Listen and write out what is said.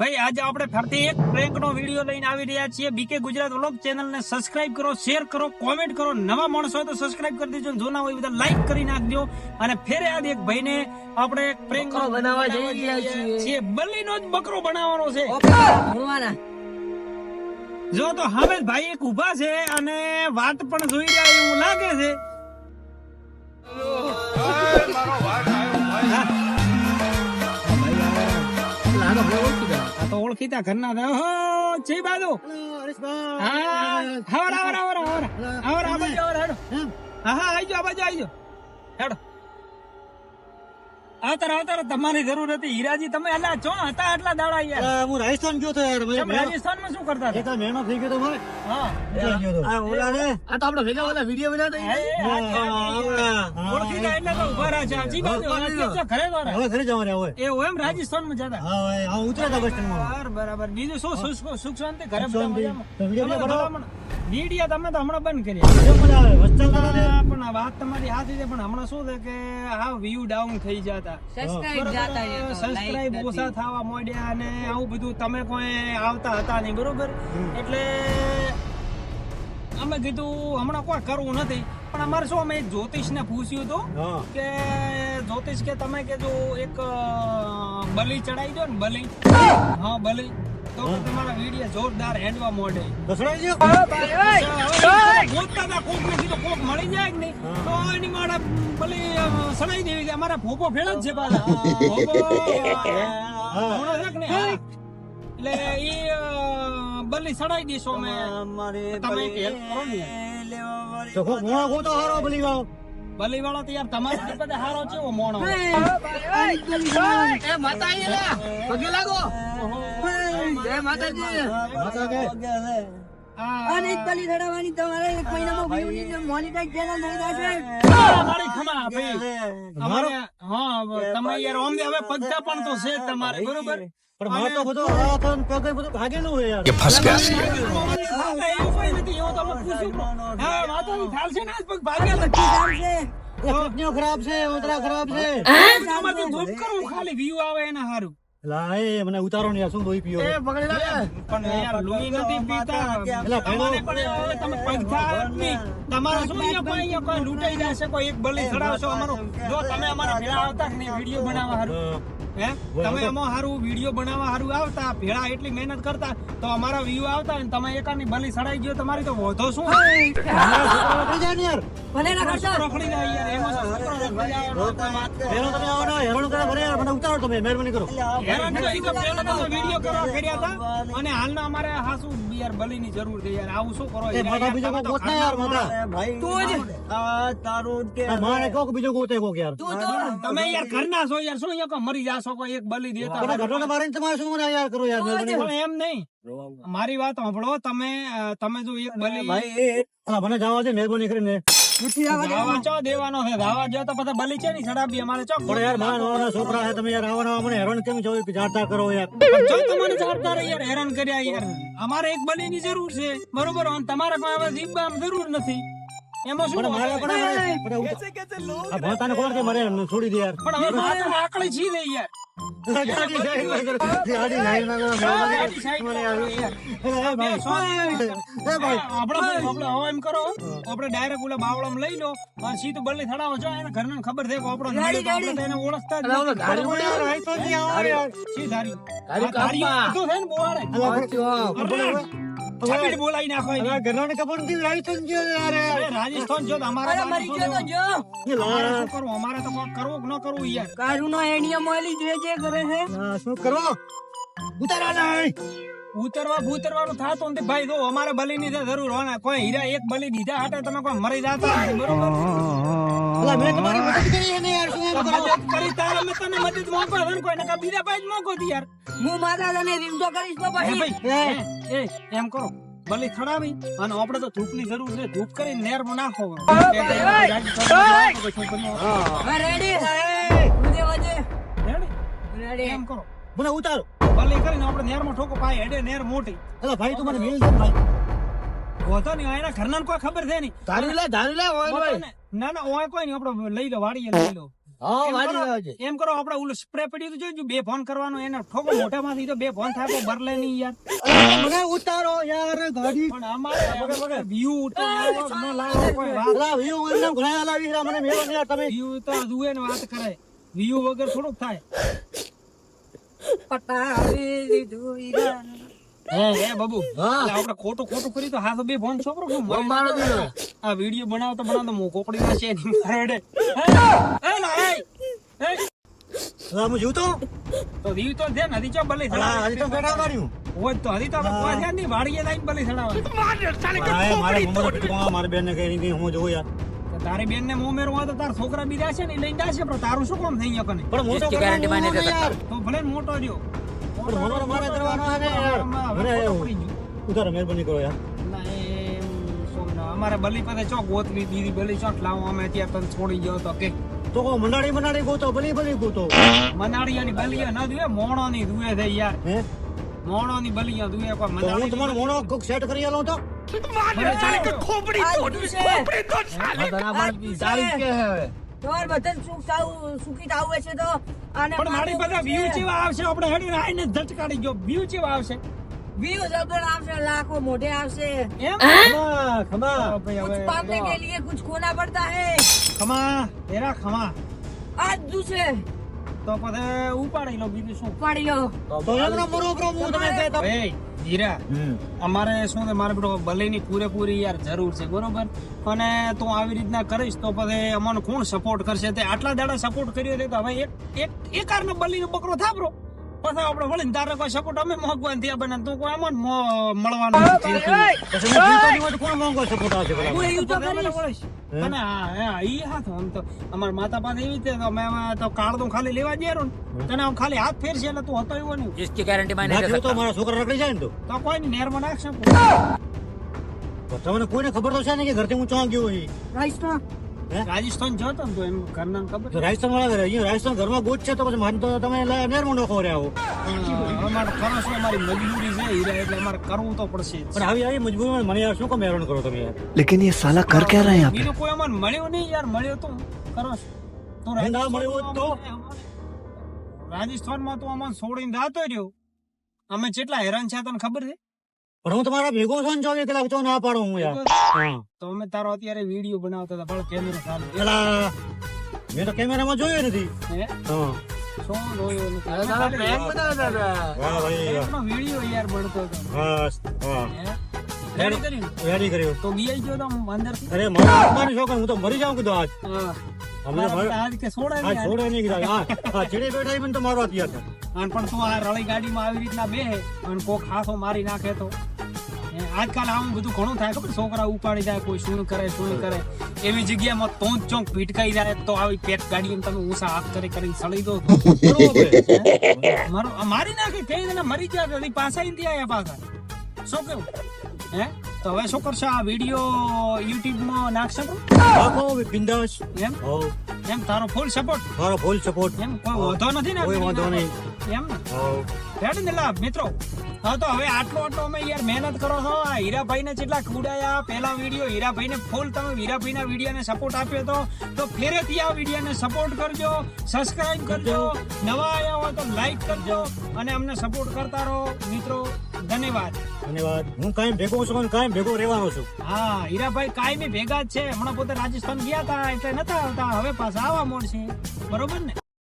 ભાઈ આજે આપણે ફરતી એક prank નો વીડિયો લઈને આવી રહ્યા છીએ. બીકે ગુજરાત વ્લોગ ચેનલ ને સબસ્ક્રાઇબ કરો શેર કરો કોમેન્ટ કરો. નવા માણસો હોય તો સબસ્ક્રાઇબ કરી દેજો જૂના હોય બધા લાઈક કરી નાખજો. અને ફેરે આજે એક ભાઈને આપણે એક બનાવવા જઈ રહ્યા છીએ. છીએ. બલ્લીનો જ બકરો બનાવવાનો છે. જો તો હવે ભાઈ એક ઊભા છે અને વાત પણ જોઈ રહ્યા એવું લાગે છે. લાડો ભાઈ. ઓળખી ગયા. આ તો ઓળખીતા ઘરના હતા. ઓહો, જય બાજુ. હા હવર હવર હવર હવર હવર આ બાજુ હવર હેડો હા હા આઈ જાઓ આ બાજુ આવી જાઓ. હેડો. આવતાર આવતાર તમારી જરૂર હતી. હીરાજી તમે અલા ચો હતા આટલા દાડા યાર. હું રાજસ્થાન ગયો તો યાર. રાજસ્થાનમાં શું કરતા હતા? એક મહિનો થઈ ગયો તો મારે હા. એટલે ગયો તો. આ ઓલા ને. આ તો આપણે ભેગા ઓલા વીડિયો બનાવતા હતા. આ એટલે તો ઊભા રહ્યા છે. આ જી બાજુ ઘરે દ્વારા હવે ઘરે જવાના હોય એ હોય એમ રાજસ્થાનમાં જતા. હા હવે હા ઉતરા હતા બસ સ્ટેન્ડમાં બરાબર. બીજું શું? સુખ શાંતિ? ઘરે બધા મજામાં? વીડિયો બનાવો. વીડિયો તમે તો હમણાં બંધ કર્યા કેમ મજા આવે વસ્તુ કરો પણ વાત તમારી સાચી છે પણ હમણાં શું છે કે આ વ્યૂ ડાઉન થઈ જતા. સબસ્ક્રાઇબ ઓછા થવા માંડ્યા અને આવું બધું તમે કોઈ આવતા હતા નહીં બરોબર? એટલે અમે કીધું હમણાં કોઈ કરવું નથી. પણ અમારે શું અમે જ્યોતિષને પૂછ્યું હતું કે જ્યોતિષ કે તમે કે જો એક બલી ચડાઈ દો ને બલી. હા બલી. તો તમારા વીડિયો જોરદાર હેડવા મોડે. દસડાઈ ગયો? કીધું કોક મળી જાય કે નહીં? તો એની મારે ભલે સડાઈ દેવી છે. અમારા ભોપો જ છે પાછા. કે. એટલે એ બલી સડાઈ દેશો અમે. તમે એક કરો ને. તો કોક ગોતો હારો ભલી વાળો બલી વાળો તો યાર તમારી બધા હારો છે મોણો એ માતા આયેલા. પગે લાગો. જય માતાજી. માતા કે આ અને એક બલી ચડાવવાની તમારે એક મહિનામાં view ની monetize channel થઈ જશે. મારી ખમા ભાઈ. અમારે હા તમે યાર ઓમ હવે પગતા પણ તો છે તમારે બરોબર? પણ મારે તો બધું હાથ અને બધું ભાગેલું હોય યાર. એવું કોઈ નથી એવું તો પૂછ્યું હા માતાજી થાલ છે ને આજ પગ ભાગ્યા નથી એ કિડનીઓ ખરાબ છે ઉતરા ખરાબ છે. ધૂપ કરું ખાલી વ્યૂ આવે એના હારું. લા એ મને ઉતારો ને શું દોઈ પીઓ એ પકડી લાગે. પણ યાર લુઈ નથી પીતા. એલા પણ તમે જ નહીં. તમારે શું અહીંયા કોઈ કોઈ લૂંટાઈ જશે કોઈ એક બલી ચડાવશો અમારો? જો તમે અમારા ભેળા આવતા કે નહીં વીડિયો બનાવવા હારું. હે? તમે એમાં સારું વીડિયો બનાવવા સારું આવતા ભેળા એટલી મહેનત કરતા તો અમારા વ્યૂ આવતા અને તમે એકાની બલી સડાઈ ગયો તમારી તો વધો શું? યાર. ભલે ના. રખડી જાય યાર એમાં કરે. પેલો તમે આવો ને હેરાન કરે ભલે મને ઉતારો તમે મહેરબાની કરો. હેરાન થઈ તો પહેલા તો વીડિયો કરવા કર્યા હતા. અને હાલના અમારે હાસુ યાર બલીની જરૂર છે યાર. આવું શું કરો? એ બીજો કોક ગોત ના યાર ભાઈ તું જ. આ મારે કોક બીજો ગોતે કોક યાર. તું તો. તમે યાર ઘરના છો યાર. શું કોઈ મરી જાશો કોઈ એક બલી દેતા તમે ઘટોને મારીને તમારે શું મને યાર કરો યાર એમ નહીં. મારી વાત સાંભળો તમે તમે જો એક બલી ભાઈ મને જવા દે મહેરબાની કરીને. ચો દેવાનો છે? જો તો પછી બલી છે ની સડાબી અમારે ચો પણ યાર મારા છોકરા છે તમે યાર આવા નવા મને હેરાન કેમ છો? જાણતા કરો યાર. જો તમને જાણતા રહી યાર હેરાન કર્યા યાર. અમારે એક બલી ની જરૂર છે. બરોબર અને તમારે હવે દીપબામ જરૂર નથી. એમાં શું પણ મારે પણ પણ ઉત- આ ભણતાને કોણ કે મારે છોડી દે યાર પણ હવે માથે આકળી છી દે યાર ગાડી સાઈડમાં કરો. ગાડી સાઈડમાં કરો. ગાડી સાઈડ મને યાર. યાર. એ ભાઈ, બે સો એ ભાઈ. આપણે આપણે હવે એમ કરો આપણે ડાયરેક્ટ ઓલા બાવળામાં લઈ લો અને સીધું બલ્લી થડાવો છો એને એને ઓળખતા. ધારી ધારી? ધારી ધારી છે ને એની. ખબર નથી, આઈ તો નહીં યાર. અરે રાજસ્થાન જો કરવું? જો. એ અમારે લા. શું કરવું? અમારે તો કરવું કે ન કરવું યાર. એડિયા જે જે કરે છે. શું કરો ઉતારો નહીં. ઉતરવા ભૂતરવાનું થાતું નથી. ભાઈ જો અમારે બલીની તો જરૂર હોય કોઈ હીરા એક બલી દીધા હાટે તમે કોઈ મરી જાતા બરોબર? અલા, મેં તમારી મદદ કરી એને યાર, શું એમ કરો? કરી તારે મેં તને મદદ મોકો છે કોઈ નકર બીજા ભાઈ જ મોકો હતી યાર. હું મારા તને રીમતો કરીશ તો ભાઈ એ એ એમ કરો બલી ખડાવી અને આપણે તો ધૂપની જરૂર છે ધૂપ કરીને નાખો. રેડી ઉદે વજે રેડી એમ કરો. મને ઉતારો. બલી કરીને આપણે નેરમાં ઠોકો પાય હેડે નેર મોટી. એટલે ભાઈ તું મને મિલ દે ભાઈ? હોતો નહીં એના ઘરના કોઈ ખબર છે નહીં. ધારી લે ધારી લે ઓય ભાઈ. ના ના ઓય કોઈ નહીં આપડે લઈ લો વાડીએ લઈ લો. હા એમ વાડી કરો- આપડે એમ કરો આપણે ઓલું સ્પ્રે પડ્યું તો જોજો બે ફોન કરવાનો એને ઠોકો મોઢામાંથી તો બે ફોન થાય બરલે નહીં યાર. મને ઉતારો યાર ગાડી. પણ અમારે વ્યૂ ઉતારો ન લાવો કોઈ વાત. અલા, મને ઘણા લાવી મને મેળો યાર તમે. વ્યૂ તો જુએ ને વાત કરે. વ્યૂ વગર થોડુંક થાય. પટાવી દીધું બાબુ હે કઈ હું જોઉં યાર. તારી બેન ને મો મેરવા તો તાર છોકરા બીજા છે ને લઈને જશે પણ તારું શું કામ થઈ ગયો કને પણ ભલે મોટો રહ્યો. પણ મોટો મારે કરવાનો હે યાર. મને એવું મહેરબાની કરો યાર. ના, ના, અમારે બલી પાસે ચો ગોતવી દીધી બલી ચોક લાવો અમે ત્યાં તને છોડી ગયો તો કે. તો કહો મંડાળી મંડાળી ગોતો ભલી ભલી ગોતો. મનાળિયાની બલીઓ ન દુએ મોણોની દુએ છે યાર. હે? મોણોની બલીઓ દુએ કોઈ તો હું તમારો મોણો કોક સેટ કરી આલો તો? મને ચાલે ગયો. આ તને અમારે ચાલીસ કે હવે? તમારે બધાને સુખ સાવ- સુખી થાવું હોય છે તો આને પણ મારી પાસે વ્યૂ ચેવા આવશે આપણે હેડીને આઈને જ ઝટકાડી ગયો વ્યૂ ચેવા આવશે વ્યૂ જબર આવશે લાખો મોઢે આવશે એમ ખમા ખમા તો ભાઈ कुछ હવે पाने के लिए कुछ खोना पड़ता है ખમા તેરા ખમા आज दूसरे તો પછી ઉપાડી લો બીજું શું पढ़ लो તો એમનો મોરો પ્રભુ તમે કહેતા એ હમ. અમારે શું છે મારે બેટો ભલેની પૂરેપૂરી યાર જરૂર છે બરોબર? અને તું આવી રીતના કરીશ તો પછી અમને કોણ સપોર્ટ કરશે? તે આટલા દાડા સપોર્ટ કર્યો છે તો હવે એક એક એક બલીનો બકરો થાબરો પછી આપણે વળી તારે કોઈ સપોર્ટ અમે મોગવાન થયા બને તું કોઈ અમને મળવાનું કોણ મોંઘો સપોર્ટ માતા પાસે એવી રીતે અમે તો ખાલી લેવા તને આમ ખાલી હાથ ફેરશે એટલે તું હતો તો મારા છોકરા રખડી તો. તમને કોઈને ખબર તો છે ને કે ઘરથી હું ચોં રાજસ્થાન જો તમે તો એમ ઘરના ખબર રાજસ્થાન વાળા અહીંયા રાજસ્થાન ઘરમાં ગોત છે તો પછી માન તો તમે નેરમાં નખો રહ્યા હો. અમારે કરો છો અમારી મજબૂરી છે હીરા એટલે અમારે કરવું તો પડશે પણ આવી આવી મજબૂરીમાં મને યાર શું કામ હેરાન કરો તમે યાર? લેકિન યે સાલા કર કે રહ્યા આપ? કોઈ અમાર મળ્યો નહીં યાર મળ્યો તો કરો તો ના મળ્યો તો? રાજસ્થાનમાં તો અમાર છોડીને રાતો રહ્યો. અમે કેટલા હેરાન છે તને ખબર છે? પણ હું તમારા ભેગો છો ને ચોવીસ કલાક તો ના પાડો હું યાર. હા. તો અમે તારો અત્યારે વીડિયો બનાવતા હતા. પણ કેમેરો સારો પેલા મેં તો કેમેરામાં જોયો નથી. હે? હા. શું જોયો નથી? હવે તારા prank બનાવતા હતા. વાહ ભાઈ વાહ. એકનો વીડિયો યાર બનતો હતો. બસ હા. હે? રેડી કરીને રેડી કર્યો. તો બીઆઈ ગયો તો આમ અંદરથી? અરે મારા આત્માની શોખ હું તો મરી જાઉં કીધું આજ. હા. અમે તો મર- આજ કે સોડા આજ નહીં છોડે નહીં કીધા. હા હા ચીડી બેઠા મને તો મારવા તૈયાર છે. અને પણ તું આ રળી ગાડીમાં આવી રીતના બે અને કોક હાથો મારી નાખે તો. આજકાલ આવું બધું ઘણું થાય, ખબર છોકરા ઉપાડી જાય, કોઈ શું કરે શું કરે. એવી જગ્યામાં તો ચોંક ભીટકાઈ જાય તો આવી પેટ ગાડી તમે ઊંચા હાથ કરી કરીને સળી દો? મારો નાખે કઈ મરી જાય પાછા ઇન્ડિયા આયા પાછા. શું કેવું હે? તો હવે શું કરશો? આ વીડિયો યુટ્યુબમાં નાખશો તો? બિંદાસ એમ? એમ? તારો ફૂલ સપોર્ટ તારો ફૂલ સપોર્ટ એમ? કોઈ વાંધો નથી ને? કોઈ વાંધો નહીં. એમ? ને ને લા મિત્રો. હા તો હવે આટલો આટલો અમે યાર મહેનત કરો છો. આ હીરાભાઈ ને જેટલા કુડાયા પહેલા વીડિયો હીરાભાઈ ને ફૂલ તમે હીરાભાઈ ના વીડિયો ને સપોર્ટ આપ્યો તો તો ફેરેથી આ વીડિયો ને સપોર્ટ કરજો સબસ્ક્રાઇબ કરજો. નવા આવ્યા હોય તો લાઈક કરજો અને અમને સપોર્ટ કરતા રહો. મિત્રો ધન્યવાદ. ધન્યવાદ. હું કાયમ ભેગો છું અને કાયમ ભેગો રહેવાનો છું. હા હીરાભાઈ કાયમી ભેગા જ છે. હમણાં પોતે રાજસ્થાન ગયા હતા એટલે નતા આવતા. હવે પાછા આવવા મળશે બરોબર ને?